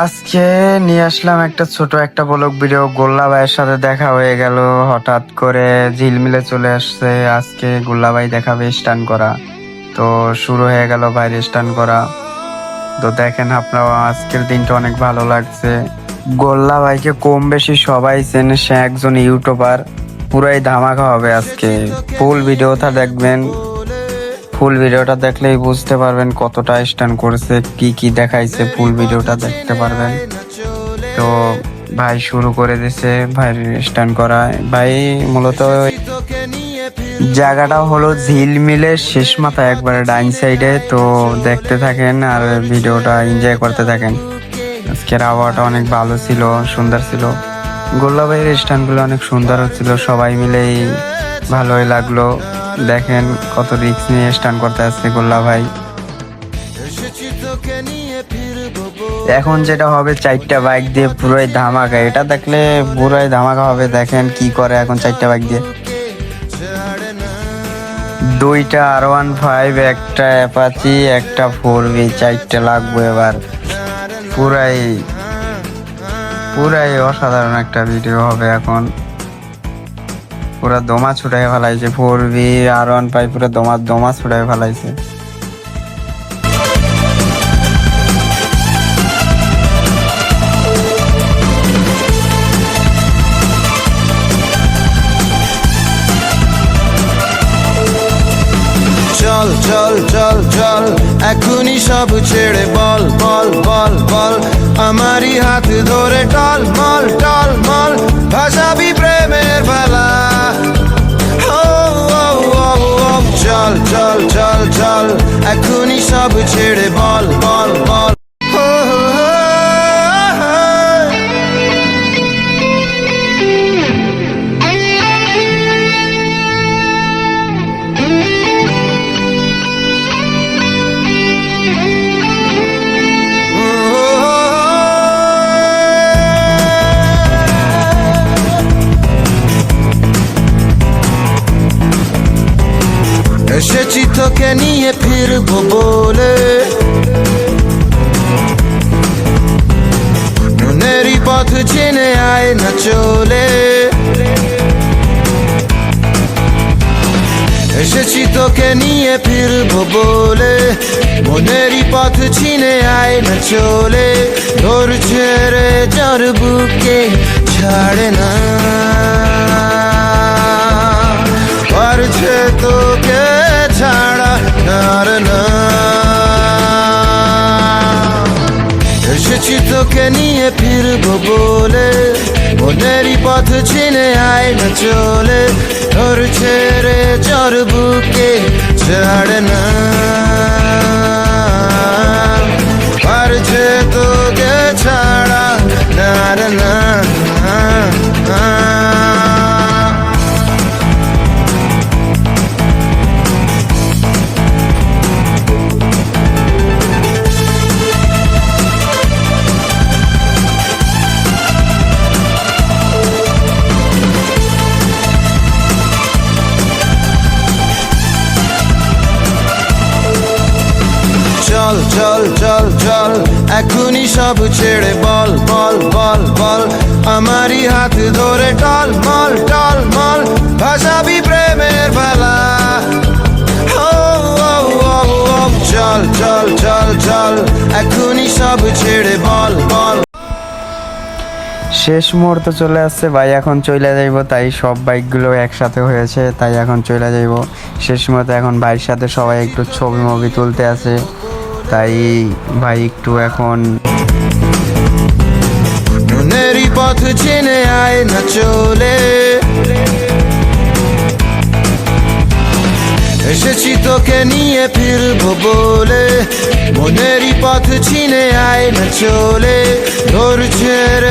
আজকে নিয়ে আসলাম একটা ছোট একটা ব্লগ ভিডিও। গোল্লা ভাইয়ের সাথে দেখা হয়ে গেল। হঠাৎ করে ঝিলমিলে চলে আসছে। আজকে গোল্লা ভাই দেখাবে স্টান করা। তো শুরু হয়ে গেল বাইরে স্টান করা। তো দেখেন আপনারা, আজকের দিনটা অনেক ভালো লাগছে। গোল্লা ভাইকে কম বেশি সবাই চেনে, সে একজন ইউটিউবার। পুরাই ধামাকা হবে আজকে। ফুল ভিডিওটা দেখবেন। ফুল ভিডিওটা দেখলেই বুঝতে পারবেন কতটা স্ট্যান্ড করেছে, কি কি দেখাইছে ফুল ভিডিওটা দেখতে পারবেন। তো ভাই শুরু করে দিছে ভাই স্ট্যান্ড করা। ভাই, মূলত জায়গাটা হলো ঝিলমিলের শেষ মাথা একবারে ডাইন সাইডে। তো দেখতে থাকেন আর ভিডিওটা এনজয় করতে থাকেন। আজকের আবহাওয়াটা অনেক ভালো ছিল, সুন্দর ছিল। গোল্লা ভাইয়ের স্ট্যান্ডগুলো অনেক সুন্দর হচ্ছিল সবাই মিলেই ভালোই লাগল। দেখেন কত রিক্স নিয়ে স্টান করতে আসছে গোল্লা ভাই। এখন যেটা হবে চারটা বাইক দিয়ে পুরোই ধামাকা। এটা দেখলে পুরোই ধামাকা হবে। দেখেন কি করে এখন চারটা বাইক দিয়ে। দুইটা আর ওয়ান ফাইভ একটা অ্যাপাচি একটা ফোর বি চারটে লাগবে এবার। পুরাই পুরাই অসাধারণ একটা ভিডিও হবে এখন। পুরা দমা ছুটাই ফেলাইছে। ফোর বি আর ওয়ান ফাইভ পুরো দমা দমা ছুটাই ফেলাইছে। চল চল চল চল, এখনই সব ছেড়ে বল বল বল বল, আমারই হাত ধরে টল মল ছেড়ে বল বল। এসেছি তোকে নিয়ে ফিরবো বলে। মনেরই পথ চিনে আয় না চলে। এসেছি তোকে নিয়ে ফিরবো বলে। মনেরই পথ চিনে আয় না চলে। তোর ছেড়ে যার বুকে, ছাড়ে না। এসেছি তোকে নিয়ে ফিরবো বলে। মনেরই পথ চিনে আয় না চলে। তোর ছেড়ে চর বুকে ছাড় না। চল চল চল এখনই সব ছেড়ে বল বল বল বল, আমারই হাত ধরে টল মল টল মল ভাসাবি প্রেমের বেলা। চল চল চল চল এখনই সব ছেড়ে বল বল। শেষ মুহূর্তে চলে আসছে, ভাই, এখন চলে যাইব, তাই সব বাইকগুলো একসাথে হয়েছে, তাই এখন চলে যাইব। শেষ মুহূর্তে এখন ভাইয়ের সাথে সবাই একটু ছবি মবি তুলতে আছে। তাই ভাই একটু এখন মনেরই পথ চেনে আয় না চলে। এসেছি তোকে নিয়ে ফিরবো বলে। মনেরই পথ চিনে আয় না চলে। তোর ছেড়ে